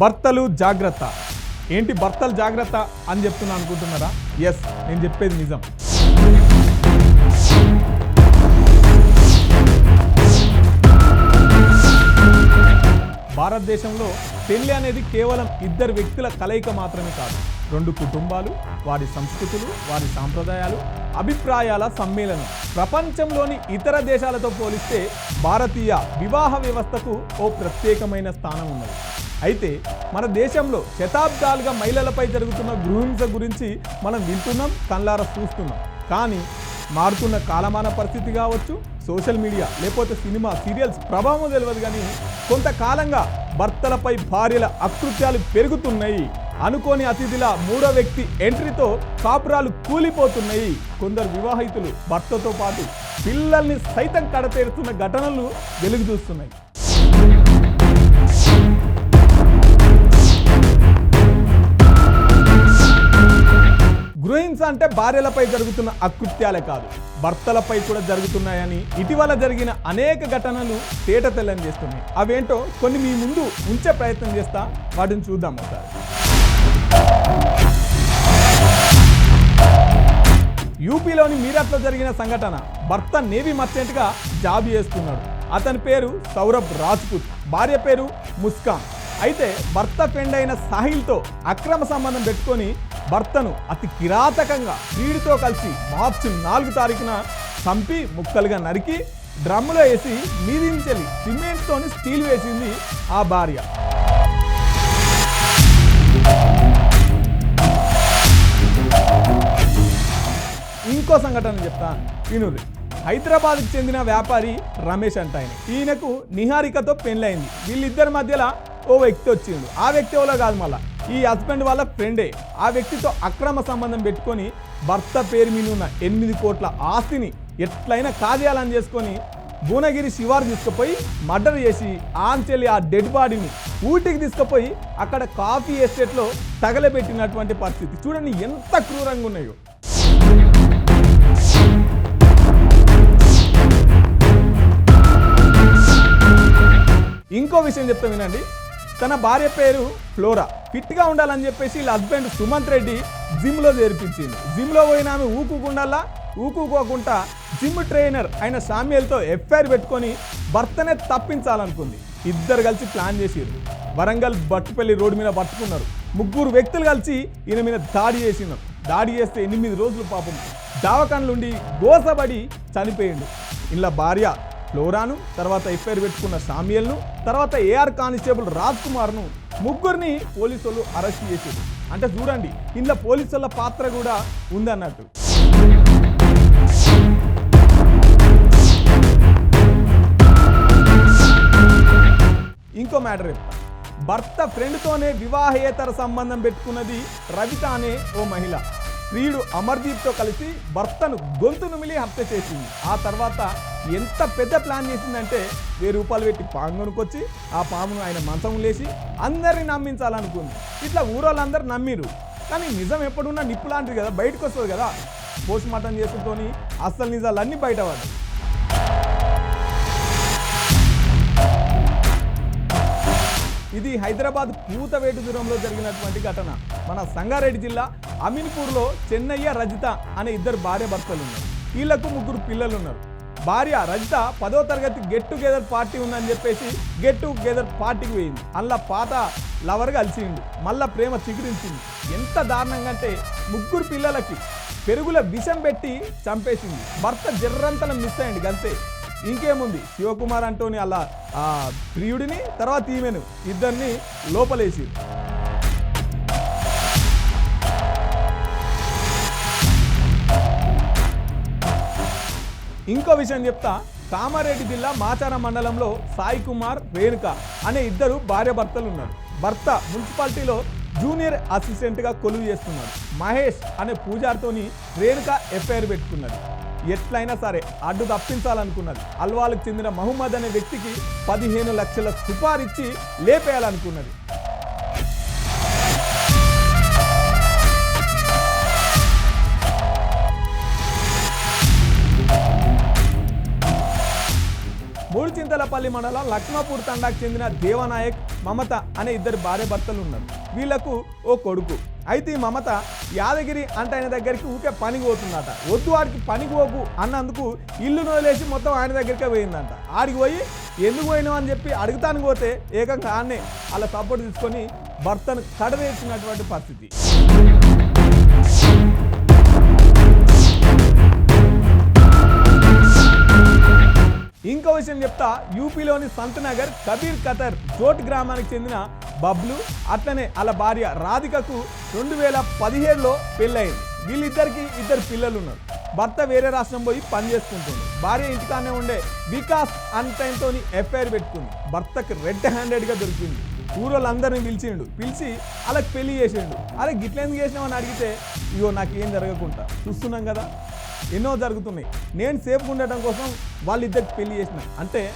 భర్తలు జాగ్రత్త. ఏంటి భర్తలు జాగ్రత్త అని చెప్తున్నా అనుకుంటున్నారా? ఎస్ నేను చెప్పేది నిజం. భారతదేశంలో పెళ్ళి అనేది కేవలం ఇద్దరు వ్యక్తుల కలయిక మాత్రమే కాదు. రెండు కుటుంబాలు వారి సంస్కృతులు వారి సాంప్రదాయాలు అభిప్రాయాల సమ్మేళనం. ప్రపంచంలోని ఇతర దేశాలతో పోలిస్తే భారతీయ వివాహ వ్యవస్థకు ఓ ప్రత్యేకమైన స్థానం ఉన్నది. అయితే మన దేశంలో శతాబ్దాలుగా మహిళలపై జరుగుతున్న గృహింస గురించి మనం వింటున్నాం కళ్ళార చూస్తున్నాం. కానీ మారుతున్న కాలమాన పరిస్థితి కావచ్చు సోషల్ మీడియా లేకపోతే సినిమా సీరియల్స్ ప్రభావం తెలియదు కానీ కొంతకాలంగా భర్తలపై భార్యల అకృత్యాలు పెరుగుతున్నాయి. అనుకోని అతిథిల మూడో వ్యక్తి ఎంట్రీతో కాపురాలు కూలిపోతున్నాయి. కొందరు వివాహితులు భర్తతో పాటు పిల్లల్ని సైతం కడతేరుతున్న ఘటనలు వెలుగు చూస్తున్నాయి. గృహింస అంటే భార్యలపై జరుగుతున్న అకృత్యాలే కాదు. భర్తలపై కూడా జరుగుతున్నాయని ఇటీవల జరిగిన అనేక ఘటనలు తేట తెల్లని చేస్తున్నాయి. అవేంటో కొన్ని మీ ముందు ఉంచే ప్రయత్నం చేస్తా వాటిని చూద్దాం ఒకసారి. యూపీలోని మీరట్లో జరిగిన సంఘటన భర్త నేవీ మర్చెంట్గా జాబ్ చేస్తున్నాడు. అతని పేరు సౌరభ్ రాజ్పుత్ భార్య పేరు ముస్కాన్. అయితే భర్త ఫ్రెండ్ అయిన సాహిల్తో అక్రమ సంబంధం పెట్టుకొని భర్తను అతి కిరాతకంగా వీడితో కలిసి మార్చి నాలుగు తారీఖున చంపి ముక్కలుగా నరికి డ్రమ్ములో వేసి మీదించెలి సిమెంట్తోని స్టీల్ వేసింది ఆ భార్య. ఇంకో సంఘటన చెప్తాను వినుర్రి హైదరాబాద్కి చెందిన వ్యాపారి రమేష్ అంట ఆయన. ఈయనకు నిహారికతో పెళ్ళైంది వీళ్ళిద్దరి మధ్యలో ఓ వ్యక్తి వచ్చిండు. ఆ వ్యక్తి ఎవరో కాదు మళ్ళా. ఈ హస్బెండ్ వాళ్ళ ఫ్రెండే ఆ వ్యక్తితో అక్రమ సంబంధం పెట్టుకొని భర్త పేరు మీద ఉన్న ఎనిమిది కోట్ల ఆస్తిని ఎట్లయినా కాజేయాలని చేసుకొని భువనగిరి శివారు తీసుకుపోయి మర్డర్ చేసి ఆంచెల్లి ఆ డెడ్ బాడీని ఊటికి తీసుకుపోయి అక్కడ కాఫీ ఎస్టేట్లో తగలబెట్టినటువంటి పరిస్థితి. చూడండి ఎంత క్రూరంగా ఉన్నాయో. ఇంకో విషయం చెప్తా వినండి. తన భార్య పేరు ఫ్లోరా. ఫిట్గా ఉండాలని చెప్పేసి వీళ్ళ హస్బెండ్ సుమంత్ రెడ్డి జిమ్లో చేర్పించింది. జిమ్లో పోయిన ఆమె ఊకుకుండాలా ఊకుకోకుండా జిమ్ ట్రైనర్ అయిన సామ్యల్తో ఎఫ్ఐఆర్ పెట్టుకొని భర్తనే తప్పించాలనుకుంది. ఇద్దరు కలిసి ప్లాన్ చేసిరు వరంగల్ బట్టుపల్లి రోడ్డు మీద పట్టుకున్నారు. ముగ్గురు వ్యక్తులు కలిసి ఈయన మీద దాడి చేసినారు దాడి చేస్తే ఎనిమిది రోజులు పాపం. దావకాన్లుండి గోసబడి చనిపోయిండు. ఇలా భార్య ఫ్లోరాను తర్వాత ఎఫ్ఐఆర్ పెట్టుకున్న సామ్యల్ను తర్వాత ఏఆర్ కానిస్టేబుల్ రాజ్ కుమార్ను ముగ్గురిని పోలీసులు అరెస్ట్ చేశారు. అంటే చూడండి ఇందులో పోలీసుల పాత్ర కూడా ఉందన్నట్టు. ఇంకో మ్యాటర్ చెప్తా. భర్త ఫ్రెండ్తోనే వివాహేతర సంబంధం పెట్టుకున్నది రవిత అనే ఓ మహిళ. ప్రియుడు అమర్దీప్తో కలిసి భర్తను గొంతు నుమిలి హత్య చేసింది. ఆ తర్వాత ఎంత పెద్ద ప్లాన్ చేసిందంటే వెయ్యి రూపాయలు పెట్టి పాము కొనుక్కొచ్చి ఆ పామును ఆయన మంచం లేచి అందరిని నమ్మించాలనుకుంది. ఇట్లా ఊరోళ్ళందరూ నమ్మిరు. కానీ నిజం ఎప్పుడున్నా నిప్పు లాంటిది కదా బయటకు వస్తుంది కదా. పోస్ట్ మార్టం చేసుకొని అస్సలు నిజాలు అన్నీ బయటపడ్డాయి ఇది హైదరాబాద్ పూతవేటు దూరంలో జరిగినటువంటి ఘటన. మన సంగారెడ్డి జిల్లా అమీన్పూర్లో చెన్నయ్య రజిత అనే ఇద్దరు భార్య భర్తలు ఉన్నారు. వీళ్ళకు ముగ్గురు పిల్లలు ఉన్నారు. భార్య రజిత పదో తరగతి గెట్ టుగెదర్ పార్టీ ఉందని చెప్పేసి గెట్ టుగెదర్ పార్టీకి పోయింది. అందులో పాత లవర్ కలిసిండు. మళ్ళా ప్రేమ చిగురించింది. ఎంత దారుణంగా అంటే ముగ్గురు పిల్లలకి పెరుగుల విషం పెట్టి చంపేసింది. భర్త జర్రంతలం మిస్ అయ్యండి గంతే. ఇంకేముంది? శివకుమార్ అంటోని అలా ప్రియుడిని తర్వాత ఈమెను ఇద్దరిని లోపలేసి ఇంకో విషయం చెప్తా. కామారెడ్డి జిల్లా మాచార మండలంలో సాయి కుమార్ రేణుక అనే ఇద్దరు భార్యభర్తలు ఉన్నారు భర్త మున్సిపాలిటీలో జూనియర్ అసిస్టెంట్గా కొలువు చేస్తున్నాడు. మహేష్ అనే పూజారితోని రేణుక ఎఫ్ఐఆర్ పెట్టుకున్నది. ఎట్లయినా సరే అడ్డు తప్పించాలనుకున్నది. అల్వాలకు చెందిన మహమ్మద్ అనే వ్యక్తికి పదిహేను లక్షల సుపారిచ్చి లేపేయాలనుకున్నది. మూడు మండలం లక్ష్మపూర్ తండాకు చెందిన దేవనాయక్ మమత అనే ఇద్దరు భార్య భర్తలు ఉన్నారు. వీళ్ళకు ఓ కొడుకు. అయితే ఈ మమత యాదగిరి అంటే ఆయన దగ్గరికి ఊకే పనికి పోతుందట. వద్దు వాడికి పనికి పోకు అన్నందుకు ఇల్లు వదిలేసి మొత్తం ఆయన దగ్గరికే పోయిందంట. ఆడికి పోయి ఎందుకు పోయినావు? అని చెప్పి అడుగుతానికి పోతే ఏకంగా ఆన్నే అలా సపోర్ట్ తీసుకొని భర్తను కడవేసినటువంటి పరిస్థితి. ఇంకో విషయం చెప్తా యూపీలోని సంతనగర్ కబీర్ ఖతర్ జోట్ గ్రామానికి చెందిన బబ్లు అట్లనే వాళ్ళ భార్య రాధికకు రెండు వేల పదిహేడులో పెళ్ళయింది. వీళ్ళిద్దరికి ఇద్దరు పిల్లలు ఉన్నారు భర్త వేరే రాష్ట్రం పోయి పని చేసుకుంటుంది. భార్య ఇంటికానే ఉండే వికాస్ అంతైన్తో ఎఫ్ఐఆర్ పెట్టుకుంది. భర్తకు రెడ్ హ్యాండెడ్గా దొరికింది. ఊరోళ్ళందరినీ పిలిచిండు. పిలిచి వాళ్ళకి పెళ్ళి చేసిండు. అరే గిట్లెందుకు చేసినామని అడిగితే ఇగో నాకేం జరగకుండా. చూస్తున్నాం కదా. ఎన్నో జరుగుతున్నాయి. నేను సేఫ్ ఉండటం కోసం వాళ్ళిద్దరికి పెళ్ళి చేసిన. అంటే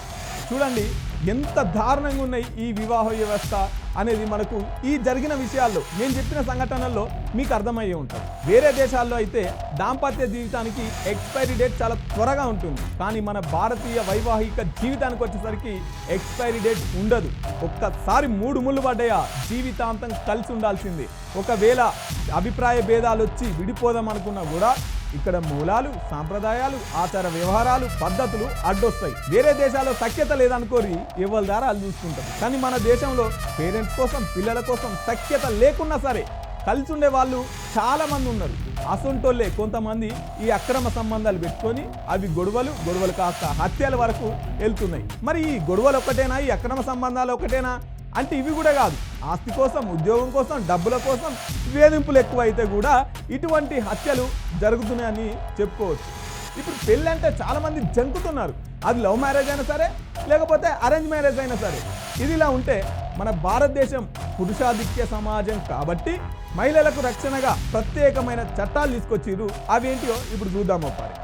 చూడండి ఎంత దారుణంగా ఉన్నాయి ఈ వివాహ వ్యవస్థ అనేది మనకు ఈ జరిగిన విషయాల్లో నేను చెప్పిన సంఘటనల్లో మీకు అర్థమయ్యే ఉంటుంది. వేరే దేశాల్లో అయితే దాంపత్య జీవితానికి ఎక్స్పైరీ డేట్ చాలా త్వరగా ఉంటుంది. కానీ మన భారతీయ వైవాహిక జీవితానికి వచ్చేసరికి ఎక్స్పైరీ డేట్ ఉండదు. ఒక్కసారి మూడు ముళ్ళు పడ్డాయా? జీవితాంతం కలిసి ఉండాల్సిందే. ఒకవేళ అభిప్రాయ భేదాలు వచ్చి విడిపోదాం అనుకున్నా కూడా ఇక్కడ మూలాలు సాంప్రదాయాలు ఆచార వ్యవహారాలు పద్ధతులు అడ్డొస్తాయి. వేరే దేశాల్లో సఖ్యత లేదనుకోరి ఎవరి ద్వారా చూసుకుంటారు. కానీ మన దేశంలో పేరెంట్స్ కోసం పిల్లల కోసం సఖ్యత లేకున్నా సరే కలిసి ఉండే వాళ్ళు చాలా మంది ఉన్నారు. అసొంటోళ్ళే కొంతమంది ఈ అక్రమ సంబంధాలు పెట్టుకొని అవి గొడవలు గొడవలు కాస్త హత్యల వరకు వెళ్తున్నాయి. మరి ఈ గొడవలు ఒకటేనా ఈ అక్రమ సంబంధాలు ఒకటేనా అంటే ఇవి కూడా కాదు. ఆస్తి కోసం ఉద్యోగం కోసం డబ్బుల కోసం వేధింపులు ఎక్కువ అయితే కూడా ఇటువంటి హత్యలు జరుగుతున్నాయని చెప్పుకోవచ్చు. ఇప్పుడు పెళ్ళి అంటే చాలామంది జంకుతున్నారు. అది లవ్ మ్యారేజ్ అయినా సరే లేకపోతే అరేంజ్ మ్యారేజ్ అయినా సరే. ఇది ఇలా ఉంటే మన భారతదేశం పురుషాధిక్య సమాజం కాబట్టి మహిళలకు రక్షణగా ప్రత్యేకమైన చట్టాలు తీసుకొచ్చిర్రు. అవేంటియో ఇప్పుడు చూద్దాం ఒకసారి.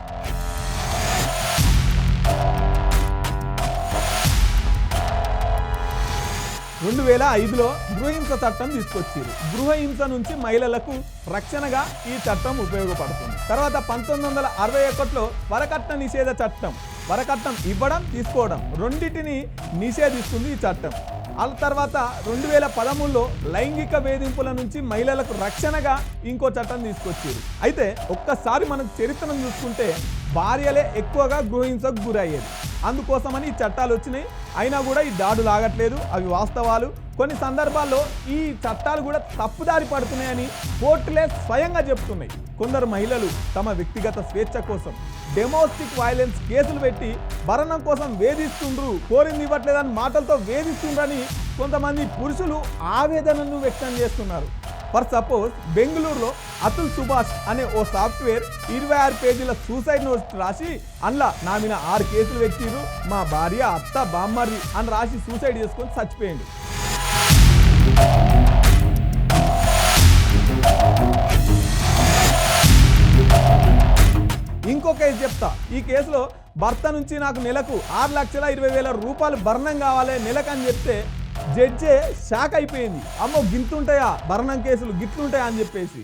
రెండు వేల ఐదులో గృహహింస చట్టం తీసుకొచ్చారు. గృహహింస నుంచి మహిళలకు రక్షణగా ఈ చట్టం ఉపయోగపడుతుంది. తర్వాత పంతొమ్మిది వందల అరవై ఒకటిలో వరకట్న నిషేధ చట్టం. వరకట్నం ఇవ్వడం తీసుకోవడం రెండింటిని నిషేధిస్తుంది ఈ చట్టం. ఆ తర్వాత రెండు వేల పదమూడులో లైంగిక వేధింపుల నుంచి మహిళలకు రక్షణగా ఇంకో చట్టం తీసుకొచ్చారు. అయితే ఒక్కసారి మనం చరిత్రను చూసుకుంటే భార్యలే ఎక్కువగా గృహించకు గురయ్యేది. అందుకోసమని ఈ చట్టాలు వచ్చినాయి. అయినా కూడా ఈ దాడులు ఆగట్లేదు. అవి వాస్తవాలు. కొన్ని సందర్భాల్లో ఈ చట్టాలు కూడా తప్పుదారి పడుతున్నాయని కోర్టులే స్వయంగా చెప్తున్నాయి. కొందరు మహిళలు తమ వ్యక్తిగత స్వేచ్ఛ కోసం డెమోస్టిక్ వైలెన్స్ కేసులు పెట్టి భరణం కోసం వేధిస్తుండ్రు కోరింది ఇవ్వట్లేదని మాటలతో వేధిస్తుండ్రని కొంతమంది పురుషులు ఆవేదనను వ్యక్తం చేస్తున్నారు. ఫర్ సపోజ్ బెంగళూరులో అతుల్ సుభాష్ అనే ఓ సాఫ్ట్వేర్ ఇరవై ఆరు పేజీల సూసైడ్ నోట్స్ రాసి అందులో నా మీద ఆరు కేసులు పెట్టిరు మా భార్య అత్త బామ్మర్రి అని రాసి సూసైడ్ చేసుకొని చచ్చిపోయింది ఇంకో కేసు చెప్తా. ఈ కేసులో భర్త నుంచి నాకు నెలకు ఆరు లక్షల ఇరవై వేల రూపాయలు భరణం కావాలి నెలకు అని చెప్తే జడ్జే షాక్ అయిపోయింది. అమ్మో గింతుంటాయా? భరణం కేసులు గిట్లుంటాయా అని చెప్పేసి.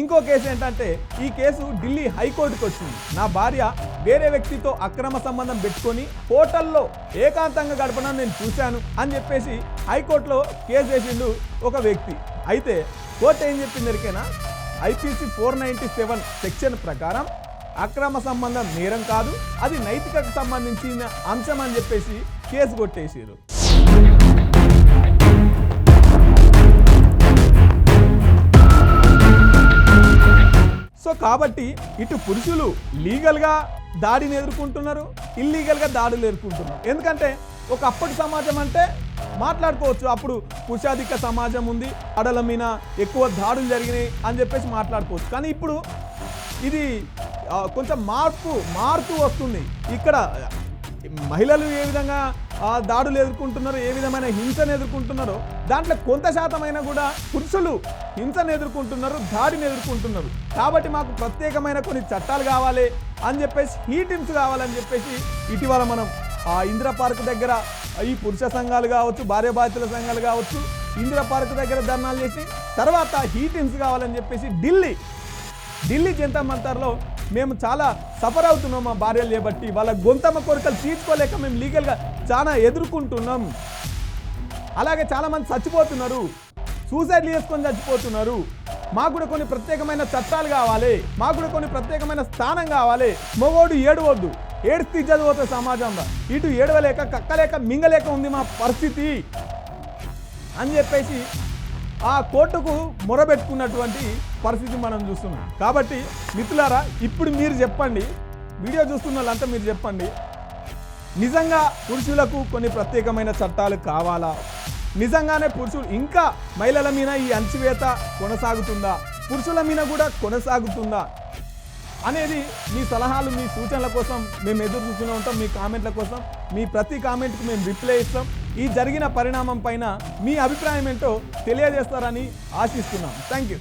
ఇంకో కేసు ఏంటంటే ఈ కేసు ఢిల్లీ హైకోర్టుకు వచ్చింది. నా భార్య వేరే వ్యక్తితో అక్రమ సంబంధం పెట్టుకొని హోటల్లో ఏకాంతంగా గడపడం నేను చూశాను అని చెప్పేసి హైకోర్టులో కేసు వేసిండు ఒక వ్యక్తి. అయితే కోర్టు ఏం చెప్పింది ఎరికేనా IPC four ninety seven section ప్రకారం అక్రమ సంబంధం నేరం కాదు అది నైతికకు సంబంధించిన అంశం అని చెప్పేసి కేసు కొట్టేసారు సో కాబట్టి ఇటు పురుషులు లీగల్గా దాడిని ఎదుర్కొంటున్నారు ఇల్లీగల్గా దాడులు ఎదుర్కొంటున్నారు. ఎందుకంటే ఒక అప్పటి సమాజం అంటే మాట్లాడుకోవచ్చు అప్పుడు పురుషాధిక సమాజం ఉంది ఆడల మీద ఎక్కువ దాడులు జరిగినాయి అని చెప్పేసి మాట్లాడుకోవచ్చు. కానీ ఇప్పుడు ఇది కొంచెం మార్పు మార్పు వస్తుంది. ఇక్కడ మహిళలు ఏ విధంగా దాడులు ఎదుర్కొంటున్నారో ఏ విధమైన హింసను ఎదుర్కొంటున్నారో దాంట్లో కొంత శాతమైనా కూడా పురుషులు హింసను ఎదుర్కొంటున్నారు దాడిని ఎదుర్కొంటున్నారు. కాబట్టి మాకు ప్రత్యేకమైన కొన్ని చట్టాలు కావాలి అని చెప్పేసి హీటిమ్స్ కావాలని చెప్పేసి ఇటీవల మనం ఆ ఇందిరా పార్క్ దగ్గర ఈ పురుష సంఘాలు కావచ్చు భార్య బాధితుల సంఘాలు కావచ్చు ఇందిరా పార్క్ దగ్గర ధర్నాలు చేసి తర్వాత హీటిమ్స్ కావాలని చెప్పేసి ఢిల్లీ ఢిల్లీ జనతా మంతర్లో మేము చాలా సఫర్ అవుతున్నాం మా భార్యలు చేపట్టి వాళ్ళ గొంతమ్మ కోరికలు తీర్చుకోలేక మేము లీగల్గా చాలా ఎదుర్కొంటున్నాం. అలాగే చాలామంది చచ్చిపోతున్నారు. సూసైడ్ చేసుకొని చచ్చిపోతున్నారు. మాకు కూడా కొన్ని ప్రత్యేకమైన చట్టాలు కావాలి. మాకు కూడా కొన్ని ప్రత్యేకమైన స్థానం కావాలి. మగోడు ఏడవద్దు. ఏడుస్తూ చదిపోతుంది సమాజంలో ఇటు ఏడవలేక కక్కలేక మింగలేక ఉంది మా పరిస్థితి అని చెప్పేసి ఆ కోర్టుకు మొరబెట్టుకున్నటువంటి పరిస్థితి మనం చూస్తున్నాం. కాబట్టి మిత్రులారా ఇప్పుడు మీరు చెప్పండి వీడియో చూస్తున్న వాళ్ళంతా మీరు చెప్పండి నిజంగా పురుషులకు కొన్ని ప్రత్యేకమైన చట్టాలు కావాలా? నిజంగానే పురుషులు ఇంకా మహిళల మీద ఈ అణచివేత కొనసాగుతుందా? పురుషుల మీద కూడా కొనసాగుతుందా? అనేది మీ సలహాలు మీ సూచనల కోసం మేము ఎదురు చూస్తూనే ఉంటాం. మీ కామెంట్ల కోసం మీ ప్రతి కామెంట్కి మేము రిప్లై ఇస్తాం. ఈ జరిగిన పరిణామం పైన మీ అభిప్రాయం ఏంటో తెలియజేస్తారని ఆశిస్తున్నాం. Thank you